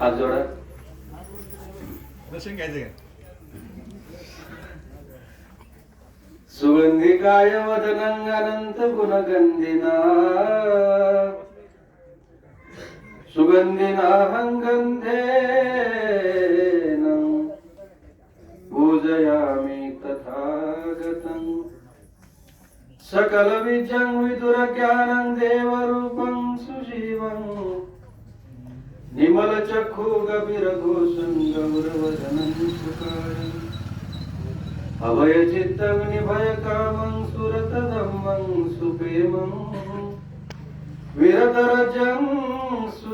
आज जोडा. दर्शन घ्यायचं का? गाय काय वदनंगानंत गुणगंधिना। सुगंधिना हंगंधेन पूजयामि तथागतं सकल विजं विदुर ज्ञानं देवरूपं सुजीवं निमल चक्षु गभीर అభయచిత్తము నిభయకామం సురతదమ్మం సుపేమం విరతరజం సు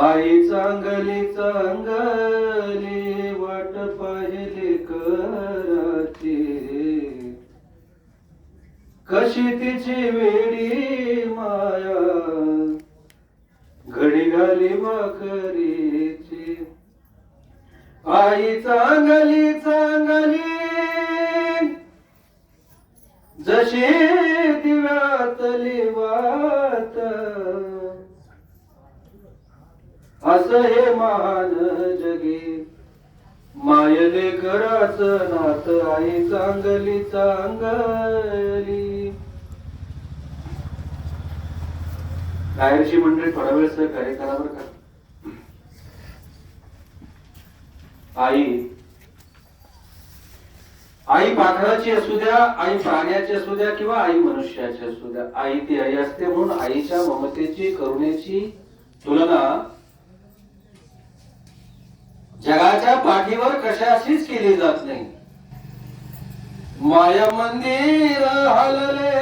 आई चांगली चांगली वाट पाहिले कराची कशी तिची वेडी माया घडी घाली भाकरीची आई चांगली चांगली जशी दिव्यातली वा असं हे महान जगे. मायले कराच नात आई चांगली चांगली. गायरची मंडळी थोडा वेळ सर कार्य करा. बरं का आई. आई पाखराची असू द्या आई प्राण्याची असू द्या किंवा आई मनुष्याची असू द्या. आई ती आई असते म्हणून आईच्या ममतेची करुणेची तुलना जगाच्या पाठीवर कशाशीच केली जात नाही. माया मंदिर हलले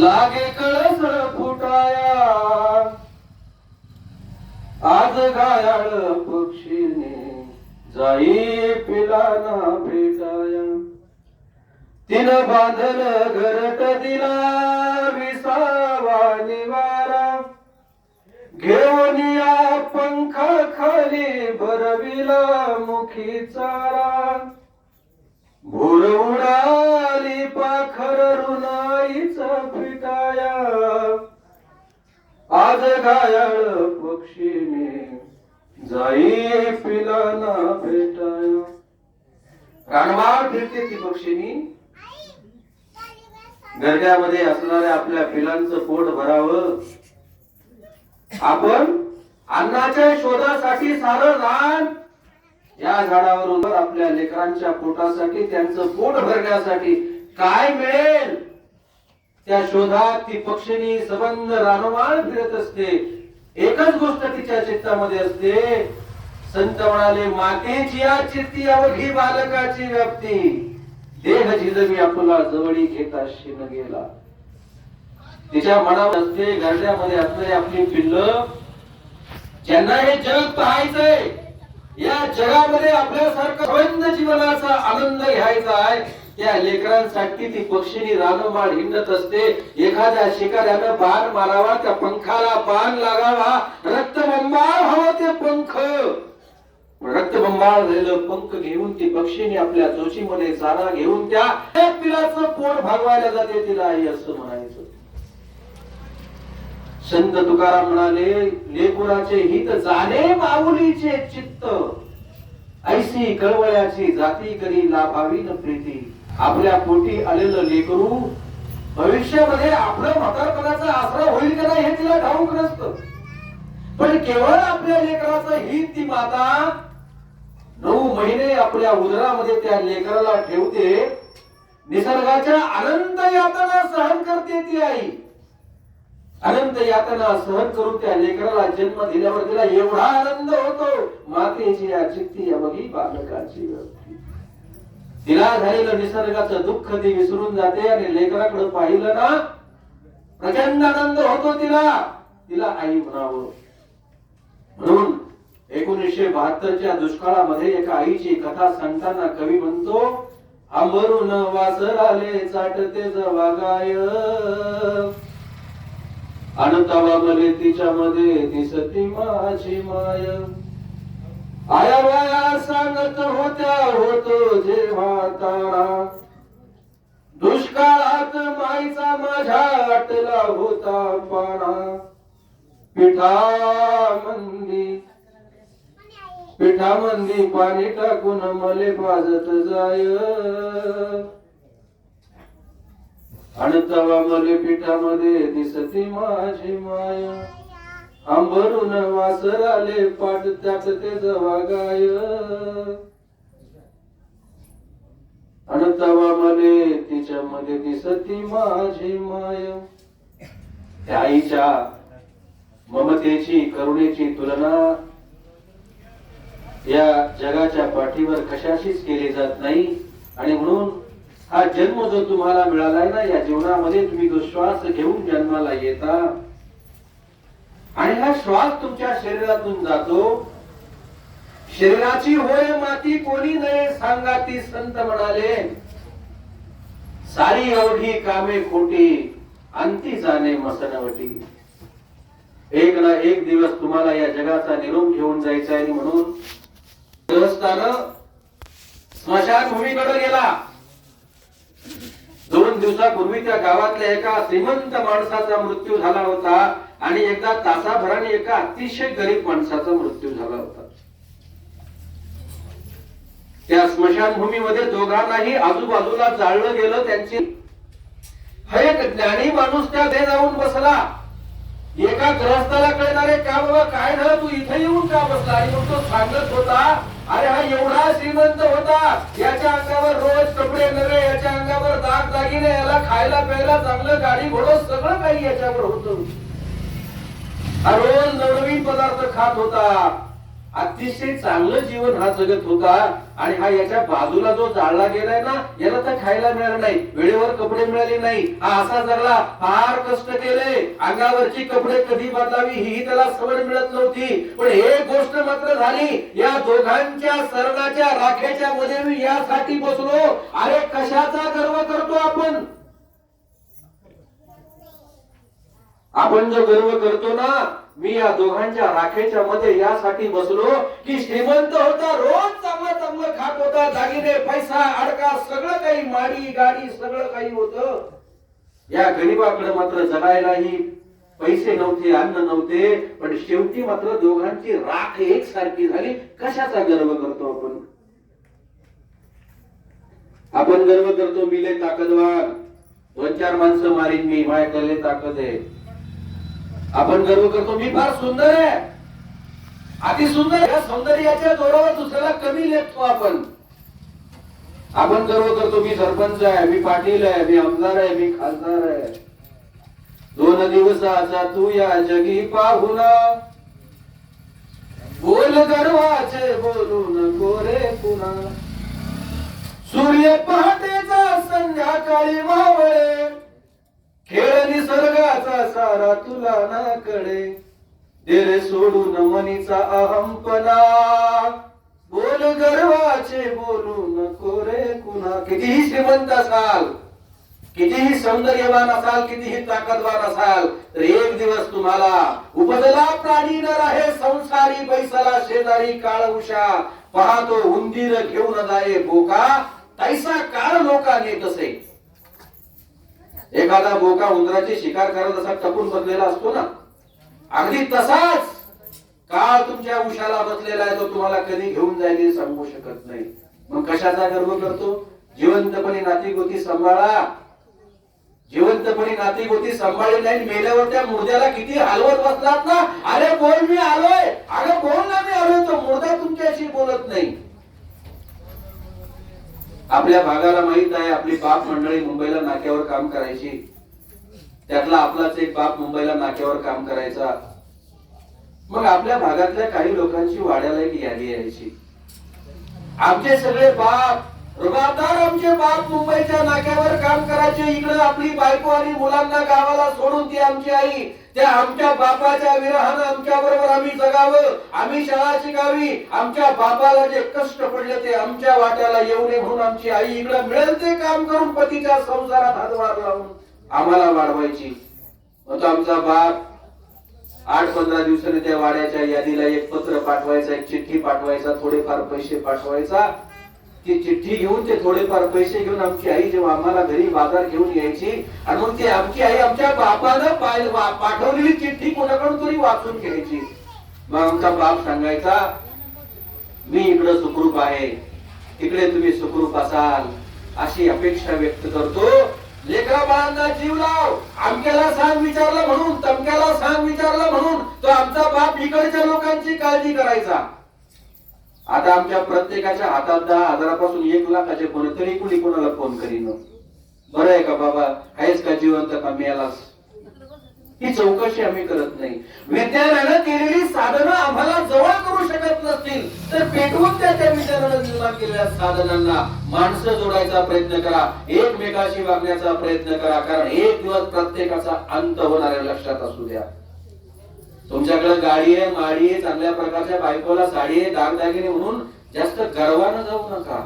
लागे कळस फुटाया. आज घायाळ पक्षीने जाई पिलाना भेटाया. तिनं बांधल घरट दिला विसावा निवा घेऊनिया पंख पंखा खाली भरविला मुखी चारा भूर उडाली पाखर रुनाईचा फिटाया. आज घायाळ पक्षीने जाई पिलाना भेटाया. रानवार फिरते ती पक्षीनी. गर्ड्यामध्ये असणाऱ्या आपल्या पिलांचं पोट भरावं. आपण अन्नाच्या शोधासाठी सारं रान या झाडावरून आपल्या लेकरांच्या पोटासाठी त्यांचं पोट भरण्यासाठी काय मिळेल? त्या शोधात ती पक्षिणी सबंध रानोमाळ फिरत असते. एकच गोष्ट तिच्या चित्तामध्ये असते. संत म्हणाले मातेची या चित्ती अवघी बालकाची व्याप्ती. देह झिजवी आपला जवळी घेता शिन गेला तिच्या मनावर असते गर्ड्यामध्ये असणारी आपली पिल्ल. ज्यांना हे जग पाहायचंय या जगामध्ये आपल्यासारखं जीवनाचा आनंद घ्यायचा आहे. त्या लेकरांसाठी ती पक्षीनी रानोमाळ हिंडत असते. एखाद्या शिकाऱ्यानं बाण मारावा त्या पंखाला बाण लागावा. रक्तबंबाळ हवं ते पंख. रक्तबंबाळ झालेलं पंख घेऊन ती पक्षीने आपल्या जोशीमध्ये चारा घेऊन त्या त्या पिलाचं पोट भागवायला जाते तिला आई असं म्हणायचं. संत तुकाराम म्हणाले लेकुराचे हित जाणे माऊलीचे चित्त. ऐसी कळवळ्याची जाती करी लाभावी न प्रीती. आपल्या पोटी आलेलं लेकरू भविष्यामध्ये आपलं म्हातारपणाचा आसरा होईल का नाही हे तिला ठाऊक नसतं. पण केवळ आपल्या लेकराचं हित ती माता नऊ महिने आपल्या उदरामध्ये त्या लेकराला ठेवते. निसर्गाच्या अनंत यातना सहन करते ती आई. अनंत यातना सहन करून त्या लेकराला जन्म दिल्यावर तिला एवढा आनंद होतो मातेची या चित्ती बालकाची तिला झालेलं निसर्गाचं दुःख ती विसरून जाते आणि लेकराकडे पाहिलं ना प्रचंड आनंद होतो तिला. तिला आई म्हणावं. म्हणून एकोणीसशे बहात्तरच्या दुष्काळामध्ये एका आईची कथा सांगताना कवी म्हणतो आंबरून वासर आले चाटते जवागाय. अनंतावा मले तिच्यामध्ये दिसती माझी माय. आया बाया सांगत होत्या होतो जेव्हा तारा. दुष्काळात माईचा माझ्या आटला होता पाणा पिठा मंदी पिठा मंदी पाणी टाकून मले पाजत जाय. आणि तवा मले पिठामध्ये दिसती माझी माया. आंबरून वासर आले पाठ त्यात ते जवा गाय. आणि तवा मले तिच्यामध्ये दिसती माझी माय. त्या आईच्या ममतेची करुणेची तुलना या जगाच्या पाठीवर कशाशीच केली जात नाही. आणि म्हणून हा जन्म जो तुम्हाला मिळालाय ना या जीवनामध्ये तुम्ही जो श्वास घेऊन जन्माला येता आणि हा श्वास तुमच्या शरीरातून जातो. शरीराची होय माती कोणी नये सांगा ती संत म्हणाले. सारी एवढी कामे खोटी अंती जाणे मसनवटी. एक ना एक दिवस तुम्हाला या जगाचा निरोप घेऊन जायचा आहे म्हणून. देवस्थानं स्मशानभूमीकडे गेला. दोन दिवसापूर्वी त्या गावातल्या एका श्रीमंत माणसाचा मृत्यू झाला होता आणि एकदा तासाभराने एका अतिशय गरीब माणसाचा मृत्यू झाला होता. त्या स्मशानभूमीमध्ये दोघांनाही आजूबाजूला जाळलं गेलं त्यांची हा एक ज्ञानी माणूस त्या ते जाऊन बसला. एका ग्रस्ताला कळणारे का बाबा काय झालं? तू इथे येऊन का बसला? आणि मग तो सांगत होता अरे हा एवढा श्रीमंत होता याच्या अंगावर रोज कपडे नवे याच्या अंगावर दाग दागिने याला खायला प्यायला चांगलं गाडी घोडं सगळं काही याच्यावर होत. हा रोज नवनवीन पदार्थ खात होता. अतिशय चांगलं जीवन हा जगत होता. आणि हा याच्या बाजूला जो जाळला गेलाय ना याला तर खायला मिळालं नाही. वेळेवर कपडे मिळाले नाही. हा असा जगला फार कष्ट केले. अंगावरची कपडे कधी बदलावी ही त्याला सवड मिळत नव्हती. पण एक गोष्ट मात्र झाली. या दोघांच्या सरणाच्या राखेच्या मध्ये मी यासाठी बसलो. अरे कशाचा गर्व करतो आपण? आपण जो गर्व करतो ना मी या दोघांच्या राखेच्या मध्ये यासाठी बसलो की श्रीमंत होता रोज चांगलं चांगलं खात होता दागिने पैसा अडका सगळं काही माडी गाडी सगळं काही होत. या गरीबाकडे मात्र जगायलाही पैसे नव्हते अन्न नव्हते पण शेवटी मात्र दोघांची राख एकसारखी झाली. कशाचा गर्व करतो आपण? आपण गर्व करतो मी लय ताकदवान. दोन चार माणसं मारीन मी माझ्याकडे लय ताकद आहे. आपण गर्व करतो. मी फार सुंदर आहे. अति सुंदर या सौंदर्याच्या जोरावर दुसऱ्याला कमी लेखतो आपण. आपण गर्व करतो मी सरपंच आहे मी पाटील आहे मी आमदार आहे मी खासदार आहे. दोन दिवसाचा तू या जगी पाहुणा बोल गर्वाचे बोलू नको रे पुन्हा. सूर्य पहाटेचा संध्याकाळी मावळे. खेळ निसर्गाचा सारा तुला ना कळे देरे सोडून मनीचा अहंपणा. बोल गर्वाचे बोलू नको रे कुणा. कितीही श्रीमंत असाल कितीही सौंदर्यवान असाल कितीही ताकदवान असाल तर एक दिवस तुम्हाला उपजला प्राणी न आहे संसारी बैसला शेजारी काळ उषा. पाहतो उंदीर घेऊन जाये बोका तैसा काळ लोका नेत असे एखादा बोका उंदराची शिकार करत असा टपून बसलेला असतो ना? अगदी तसाच काळ तुमच्या उशाला बसलेला आहे तो तुम्हाला कधी घेऊन जाईल सांगू शकत नाही. मग कशाचा गर्व करतो? जिवंतपणे नाती गोती सांभाळा. जिवंतपणे नाती गोती सांभाळली नाही मेल्यावर त्या मुर्द्याला किती हलवत बसलात ना? अरे बोल मी आलोय. अरे बोल ना मी आलोय. तो मुर्दा तुमच्याशी बोलत नाही. आपल्या भागाला माहीत आहे आपली बाप मंडळी मुंबईला नाक्यावर काम करायची. त्यातला आपलाच एक बाप मुंबईला नाक्यावर काम करायचा. मग आपल्या भागातल्या काही लोकांची वाड्याला एक यादी यायची. आमचे सगळे बाप रुबाबदार आमचे बाप मुंबईच्या नाक्यावर काम करायचे. इकडे आपली बायको आणि मुलांना गावाला सोडून ती आमची आई. त्या आमच्या बापाच्या विरहानं आमच्या बरोबर आम्ही जगावं. आम्ही शाळा शिकावी. आमच्या बापाला जे कष्ट पडले ते आमच्या वाट्याला येऊ नये म्हणून आमची आई इकडं मिळेल ते काम करून पतीच्या संसारात हातभार लावून आम्हाला वाढवायची. मग आमचा बाप आठ पंधरा दिवसांनी त्या वाड्याच्या यादीला एक पत्र पाठवायचा एक चिठ्ठी पाठवायचा थोडेफार पैसे पाठवायचा. ती चिठ्ठी घेऊन ते थोडेफार पैसे घेऊन आमची आई जेव्हा आम्हाला घरी बाजार घेऊन यायची आणि मग ती आमची आई आमच्या बापानं पाठवलेली चिठ्ठी कोणाकडून तरी वाचून घ्यायची. मग आमचा बाप सांगायचा मी इकडं सुखरूप आहे. तिकडे तुम्ही सुखरूप असाल. अशी अपेक्षा व्यक्त करतो. लेकरा बाळांना जीव लाव. आमक्याला सांग विचारलं म्हणून तमक्याला सांग विचारलं म्हणून तो आमचा बाप इकडच्या लोकांची काळजी करायचा. आता आमच्या प्रत्येकाच्या हातात दहा हजारापासून एक लाखाचे फोन तरी कुणी कोणाला फोन करीन? बरं आहे का बाबा? आहेस का जिवंत का मिळालास ही चौकशी आम्ही करत नाही. विज्ञानानं केलेली साधनं आम्हाला जवळ करू शकत नसतील तर पेटवून त्या त्या विज्ञानानं निर्माण केलेल्या साधनांना. माणसं जोडायचा प्रयत्न करा एकमेकाशी वागण्याचा प्रयत्न करा कारण एक दिवस प्रत्येकाचा अंत होणार लक्षात असू द्या. तुमच्याकडे गाडी आहे माडी आहे चांगल्या प्रकारच्या बायकोला साडी आहे दागदागिने म्हणून जास्त गर्वानं जाऊ नका.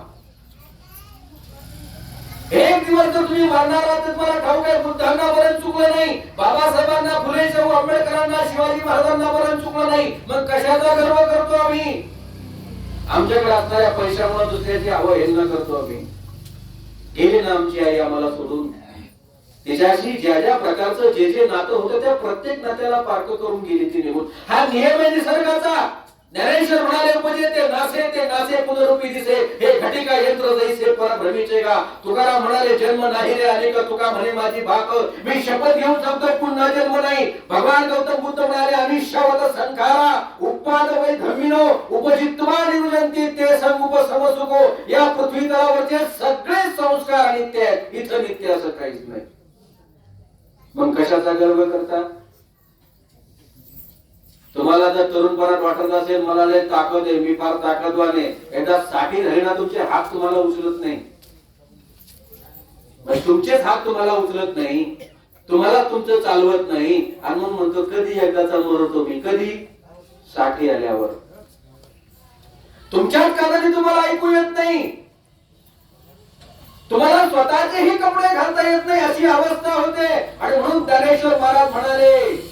एक दिवस जर तुम्ही मरणार आहात तर तुम्हाला ठाऊक आहे बुद्धांना चुकलं नाही. बाबासाहेबांना फुले शाहू आंबेडकरांना शिवाजी महाराजांना वरण चुकलं नाही. मग कशाचा गर्व करतो आम्ही? आमच्याकडे असणाऱ्या पैशामुळे दुसऱ्याची अवहेलना करतो आम्ही. गेली ना आमची आई आम्हाला सोडून? तिच्याशी ज्या ज्या प्रकारचं जे जे नातं होतं त्या प्रत्येक नात्याला पार्क करून गेली ती निघून हा नियम आहे निसर्गाचा. ज्ञानेश्वर म्हणाले उपजे ते नासे ते नासे पुनरुपी दिसे. हे घटिका यंत्र जैसे परभ्रमीचे का तुकाराम म्हणाले जन्म नाही रे अनेक तुका म्हणे माझी भाक मी शपथ घेऊन सांगतो पुन्हा जन्म नाही. भगवान गौतम बुद्ध म्हणाले अनिश्वत संखारा उपाद वै धम्मिनो उपजित्वा निरुजंती ते संग उपसमसुको या पृथ्वी तलावरचे सगळे संस्कार नित्य आहेत. इथं नित्य असं काहीच नाही. मग कशाचा गर्व करता? तुम्हाला जर तरुणपणात वाटत असेल मला लय ताकद आहे मी फार ताकदवान आहे. एकदा साठी झाली ना तुमचे हात तुम्हाला उचलत नाही. तुमचेच हात तुम्हाला उचलत नाही. तुम्हाला तुमचं चालवत नाही. आणि मग म्हणतो कधी एकदाचा मरतो मी? कधी? साठी आल्यावर. तुमच्याच कारणाने तुम्हाला ऐकू येत नाही. तुम्हाला स्वतःचेही कपडे घालता येत नाही अशी अवस्था होते. आणि म्हणून ज्ञानेश्वर महाराज म्हणाले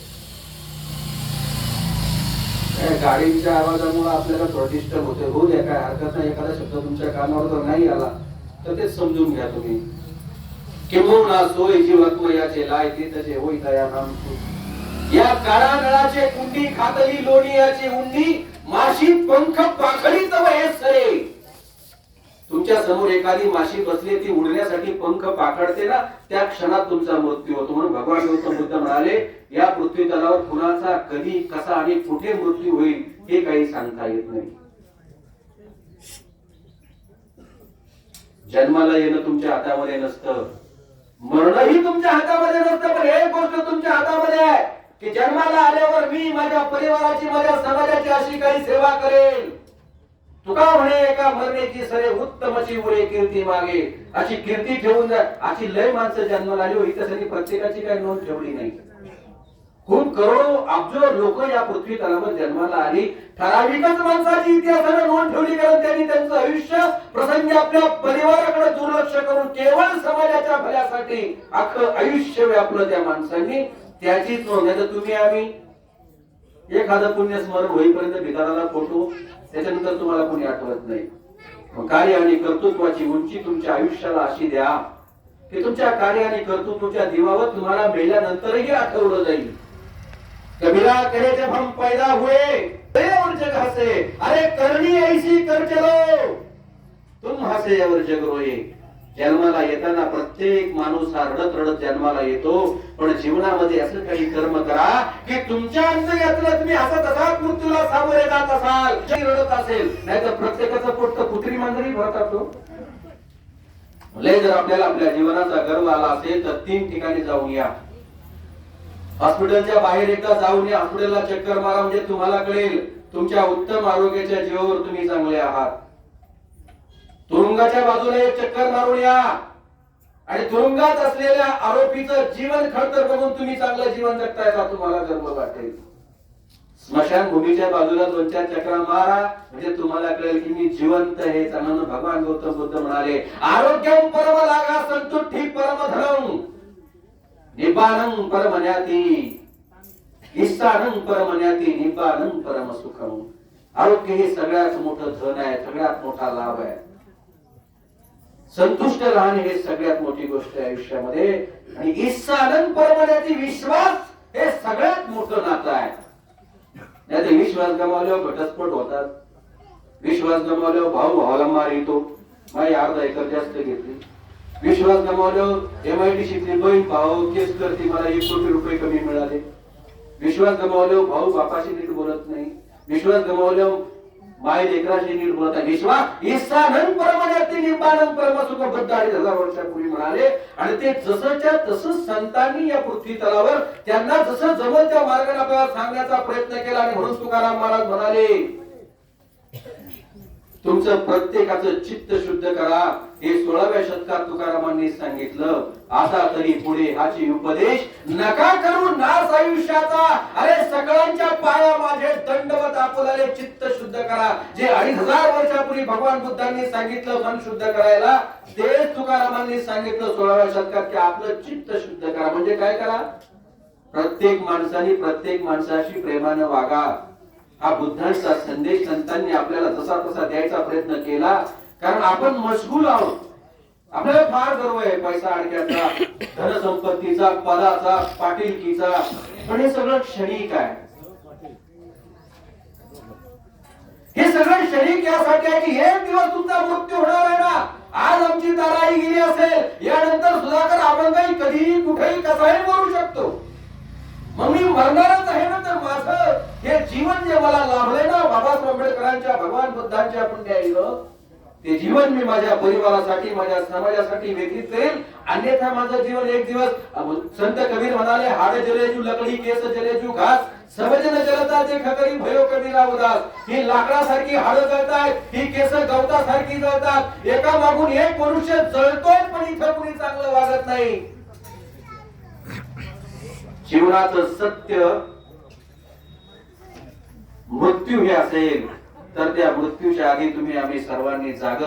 गाडीच्या आवाजामुळे आपल्याला थोडं डिस्टर्ब होते होऊ द्या काय हरकत नाही. एखादा शब्द तुमच्या कानावर जर नाही आला तर ते समजून घ्या तुम्ही. किंबहुना सोय जीवात्मयाचे लाय ते तसे होई दया नाम या काळा नळाचे कुंडी खातली लोणी याची उंडी माशी पंख पाखडीत हे सरे. तुमच्यासमोर एखादी माशी बसली ती उडण्यासाठी पंख पाखडते ना त्या क्षणात तुमचा मृत्यू होतो. म्हणून भगवान गौतम बुद्ध म्हणाले या पृथ्वी तलावर कुणाचा कधी कसा आणि कुठे मृत्यू होईल हे काही सांगता येत नाही. जन्माला येणं तुमच्या हातामध्ये नसतं. मरणही तुमच्या हातामध्ये नसतं पण एक गोष्ट तुमच्या हातामध्ये आहे की जन्माला आल्यावर मी माझ्या परिवाराची माझ्या समाजाची अशी काही सेवा करेल. तुका म्हणे एका मरण्याची सरे उत्तमची उरे कीर्ती मागे. अशी कीर्ती ठेवून जा. अशी लय माणसं जन्माला आली होती त्यासाठी प्रत्येकाची काही नोंद ठेवली नाही. खूप करोडो अब्जो लोक या पृथ्वी तलावर जन्माला आली. ठराविकच माणसाची इतिहासाने नोंद ठेवली कारण त्यांनी त्यांचं आयुष्य प्रसंगी आपल्या परिवाराकडे दुर्लक्ष करून केवळ समाजाच्या भल्यासाठी अख्खं आयुष्य व्यापलं त्या माणसांनी त्याचीच नोंद. तुम्ही आम्ही एखादं पुण्यस्मरण होईपर्यंत भिकाराला फोटो त्याच्यानंतर तुम्हाला कोणी आठवत नाही. मग कार्य आणि कर्तृत्वाची उंची तुमच्या आयुष्याला अशी द्या. की तुमच्या कार्य आणि कर्तृत्वाच्या दिवावर तुम्हाला मेल्यानंतरही आठवलं जाईल. कबीरा करे जब हम पैदा हुए और जग हसे. अरे करणी ऐसी कर चलो. तुम हसे और जग रोये जन्माला येताना प्रत्येक माणूस हा रडत रडत जन्माला येतो. पण जीवनामध्ये असं काही कर्म करा की तुमच्या अंत यातलं तुम्ही हसत असाल मृत्यूला सामोरे जात असाल. रडत असेल नाही तर प्रत्येकाचं पोट तर कुत्री मांजरी भरतात असतो लय जर आपल्याला आपल्या जीवनाचा गर्व आला असेल तर तीन ठिकाणी जाऊन या. हॉस्पिटलच्या बाहेर एकदा जाऊन या. हॉस्पिटलला चक्कर मारा म्हणजे तुम्हाला कळेल. तुमच्या उत्तम आरोग्याच्या जीवावर तुम्ही चांगले आहात. तुरुंगाच्या बाजूला एक चक्कर मारून या. आणि तुरुंगात असलेल्या आरोपीचं जीवन खडतर बघून तुम्ही चांगलं जीवन जगताय का तुम्हाला जन्म वाटेल. स्मशानभूमीच्या बाजूला दोन चार चक्रा मारा म्हणजे तुम्हाला कळेल की मी जिवंत हे चांगलं भगवान गौतम बुद्ध म्हणाले आरोग्यम परम लागा संतुष्टी परम धनम निबाणं परमन्याती ईसानं परमन्याती निबाणं परम सुखम. आरोग्य हे सगळ्यात मोठं धन आहे सगळ्यात मोठा लाभ आहे. संतुष्ट राहणे हे सगळ्यात मोठी गोष्ट आहे आयुष्यामध्ये. आणि ईसानं परमण्याची विश्वास हे सगळ्यात मोठं नातं आहे. नाही ते विश्वास गमावल्यावर घटस्फोट होतात. विश्वास गमावल्यावर भाऊ भावाला मार येतो माझी अर्धा एकर जास्त घेतली. विश्वास गमावल्यावर एम आय डी शिकली. बहीण भाऊ केस करते मला एक कोटी रुपये कमी मिळाले. विश्वास गमावल्यावर भाऊ बापाशी नीट बोलत नाही. विश्वास गमावल्यावर माय लेकराशी नीट बोलत नाही विश्वास ईसानन परमण्याती निबाणन परमसुख बुद्ध अडीच हजार वर्षापूर्वी म्हणाले. आणि ते जसंच्या तसं संतांनी या पृथ्वी तलावर त्यांना जसं जमल त्या मार्गाने आपल्याला सांगण्याचा प्रयत्न केला आणि म्हणून तुकाराम महाराज म्हणाले. तुमचं प्रत्येकाचं चित्त शुद्ध करा. हे सोळाव्या शतकात तुकारामांनी सांगितलं. आता तरी पुढे हाची उपदेश नका करू नास आयुष्याचा. अरे सगळ्यांच्या पाया माझे दंडवत आपुलाले चित्त शुद्ध करा. जे अडीच हजार वर्षापूर्वी भगवान बुद्धांनी सांगितलं मन शुद्ध करायला तेच तुकारामांनी सांगितलं सोळाव्या शतकात की आपलं चित्त शुद्ध करा. म्हणजे काय करा? प्रत्येक माणसाने प्रत्येक माणसाशी प्रेमानं वागा. हा बुद्धांचा संदेश संतांनी आपल्याला जसा तसा द्यायचा प्रयत्न केला कारण आपण मशगूल आहोत. आपल्याला फार गर्व आहे पैसा अडक्याचा धनसंपत्तीचा पदाचा पाटीलकीचा पण हे सगळं क्षणिक आहे. हे सगळं क्षणिक यासाठी आहे की एक दिवस तुमचा मृत्यू होणार आहे ना? आज आमची ताराई गेली असेल. यानंतर सुधाकर अभंगाई कधीही कुठेही कसाही करू शकतो. मग मी मरणारच आहे ना तर माझं? हे जीवन जे मला लाभलंय ना बाबासाहेब आंबेडकरांच्या भगवान बुद्धांच्या पुण्याईनं ते जीवन मी माझ्या परिवारासाठी माझ्या समाजासाठी व्यतीत करेल अन्यथा माझं जीवन एक दिवस संत कबीर म्हणाले हाड जलेजू लकडी केस जलेजू घास सबजन जलता जे खकरी भयो कबीरा उदास. ही लाकडासारखी हाड जळतात ही केस गवतासारखी जळतात. एका मागून एक मनुष्य जळतोय पण इथं कुणी चांगलं वागत नाही. जीवनाचं सत्य मृत्यू हे असेल तर त्या मृत्यूच्या आधी तुम्ही आम्ही सर्वांनी जागर